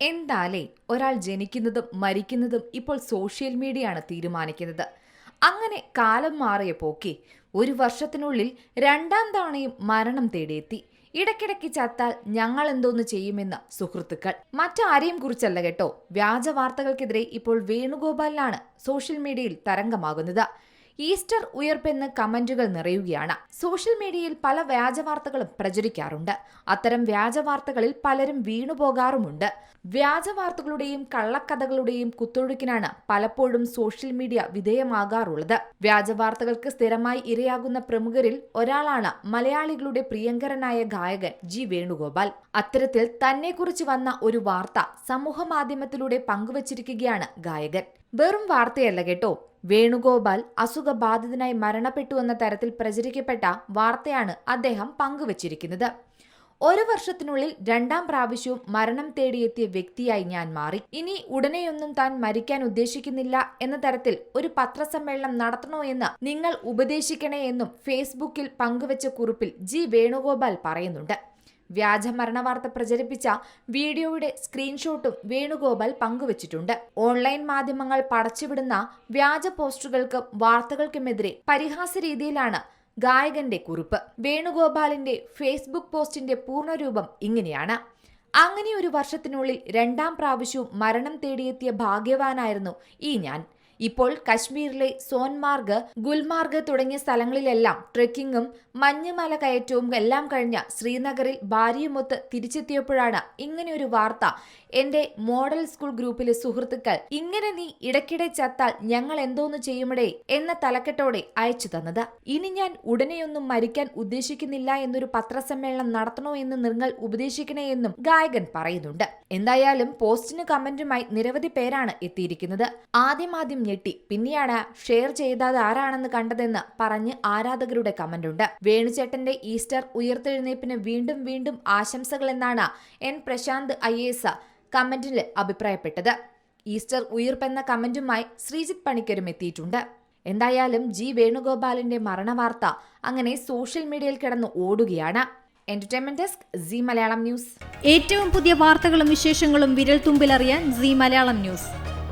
എന്താലേ ഒരാൾ ജനിക്കുന്നതും മരിക്കുന്നതും ഇപ്പോൾ സോഷ്യൽ മീഡിയയാണ് തീരുമാനിക്കുന്നത്. അങ്ങനെ കാലം മാറിയ പോക്കി ഒരു വർഷത്തിനുള്ളിൽ രണ്ടാം തവണയും മരണം തേടിയെത്തി. ഇടയ്ക്കിടയ്ക്ക് ചത്താൽ ഞങ്ങൾ എന്തോന്ന് ചെയ്യുമെന്ന് സുഹൃത്തുക്കൾ. മറ്റാരെയും കുറിച്ചല്ല കേട്ടോ. വ്യാജ വാർത്തകൾക്കെതിരെ ഇപ്പോൾ വേണുഗോപാലിനാണ് സോഷ്യൽ മീഡിയയിൽ തരംഗമാകുന്നത്. ഈസ്റ്റർ ഉയർപ്പെന്ന് കമന്റുകൾ നിറയുകയാണ്. സോഷ്യൽ മീഡിയയിൽ പല വ്യാജവാർത്തകളും പ്രചരിക്കാറുണ്ട്. അത്തരം വ്യാജവാർത്തകളിൽ പലരും വീണുപോകാറുമുണ്ട്. വ്യാജവാർത്തകളുടെയും കള്ളക്കഥകളുടെയും കുത്തൊഴുക്കിനാണ് പലപ്പോഴും സോഷ്യൽ മീഡിയ വിധേയമാകാറുള്ളത്. വ്യാജവാർത്തകൾക്ക് സ്ഥിരമായി ഇരയാകുന്ന പ്രമുഖരിൽ ഒരാളാണ് മലയാളികളുടെ പ്രിയങ്കരനായ ഗായകൻ ജി വേണുഗോപാൽ. അത്തരത്തിൽ തന്നെക്കുറിച്ച് വന്ന ഒരു വാർത്ത സമൂഹ മാധ്യമത്തിലൂടെ പങ്കുവച്ചിരിക്കുകയാണ് ഗായകൻ. വെറും വാർത്തയല്ല കേട്ടോ. വേണുഗോപാൽ അസുഖബാധിതനായി മരണപ്പെട്ടു എന്ന തരത്തിൽ പ്രചരിക്കപ്പെട്ട വാർത്തയാണ് അദ്ദേഹം പങ്കുവച്ചിരിക്കുന്നത്. ഒരു വർഷത്തിനുള്ളിൽ രണ്ടാം പ്രാവശ്യവും മരണം തേടിയെത്തിയ വ്യക്തിയായി ഞാൻ മാറി. ഇനി ഉടനെയൊന്നും താൻ മരിക്കാൻ ഉദ്ദേശിക്കുന്നില്ല എന്ന തരത്തിൽ ഒരു പത്രസമ്മേളനം നടത്തണോ എന്ന് നിങ്ങൾ ഉപദേശിക്കണേ എന്നും ഫേസ്ബുക്കിൽ പങ്കുവച്ച കുറിപ്പിൽ ജി. വേണുഗോപാൽ പറയുന്നുണ്ട്. വ്യാജ മരണവാർത്ത പ്രചരിപ്പിച്ച വീഡിയോയുടെ സ്ക്രീൻഷോട്ടും വേണുഗോപാൽ പങ്കുവച്ചിട്ടുണ്ട്. ഓൺലൈൻ മാധ്യമങ്ങൾ പടച്ചുവിടുന്ന വ്യാജ പോസ്റ്റുകൾക്കും വാർത്തകൾക്കുമെതിരെ പരിഹാസ രീതിയിലാണ് ഗായകന്റെ കുറിപ്പ്. വേണുഗോപാലിന്റെ ഫേസ്ബുക്ക് പോസ്റ്റിന്റെ പൂർണരൂപം ഇങ്ങനെയാണ്. അങ്ങനെ ഒരു വർഷത്തിനുള്ളിൽ രണ്ടാം പ്രാവശ്യവും മരണം തേടിയെത്തിയ ഭാഗ്യവാനായിരുന്നു ഈ ഞാൻ. ഇപ്പോൾ കശ്മീരിലെ സോൻമാർഗ് ഗുൽമാർഗ് തുടങ്ങിയ സ്ഥലങ്ങളിലെല്ലാം ട്രെക്കിങ്ങും മഞ്ഞുമല കയറ്റവും എല്ലാം കഴിഞ്ഞ ശ്രീനഗറിൽ ഭാര്യയുമൊത്ത് തിരിച്ചെത്തിയപ്പോഴാണ് ഇങ്ങനെയൊരു വാർത്ത. എന്റെ മോഡൽ സ്കൂൾ ഗ്രൂപ്പിലെ സുഹൃത്തുക്കൾ ഇങ്ങനെ നീ ഇടയ്ക്കിടെ ചത്താൽ ഞങ്ങൾ എന്തോന്ന് ചെയ്യുമടേ? എന്ന തലക്കെട്ടോടെ അയച്ചു തന്നത്. ഇനി ഞാൻ ഉടനെയൊന്നും മരിക്കാൻ ഉദ്ദേശിക്കുന്നില്ല എന്നൊരു പത്രസമ്മേളനം നടത്തണോ എന്ന് നിങ്ങൾ ഉപദേശിക്കണേ എന്നും ഗായകൻ പറയുന്നുണ്ട്. എന്തായാലും പോസ്റ്റിന് കമന്റുമായി നിരവധി പേരാണ് എത്തിയിരിക്കുന്നത്. ആദ്യമാദ്യം ഞെട്ടി. പിന്നെയാണ് ഷെയർ ചെയ്തത് ആരാണെന്ന് കണ്ടതെന്ന് പറഞ്ഞ് ആരാധകരുടെ കമന്റുണ്ട്. വേണുചേട്ടന്റെ ഈസ്റ്റർ ഉയർത്തെഴുന്നേപ്പിന് വീണ്ടും വീണ്ടും ആശംസകൾ എന്നാണ് എൻ പ്രശാന്ത് ഐ എസ് കമന്റിൽ അഭിപ്രായപ്പെട്ടത്. ഈസ്റ്റർ ഉയർപ്പെന്ന കമന്റുമായി ശ്രീജിത് പണിക്കരും എത്തിയിട്ടുണ്ട്. എന്തായാലും ജി. വേണുഗോപാലിന്റെ മരണവാർത്ത അങ്ങനെ സോഷ്യൽ മീഡിയയിൽ കിടന്ന് ഓടുകയാണ്. Entertainment desk C Malayalam news. ഏറ്റവും പുതിയ വാർത്തകളും വിശേഷങ്ങളും വിരൽ തുമ്പിലറിയാൻ സി മലയാളം ന്യൂസ്.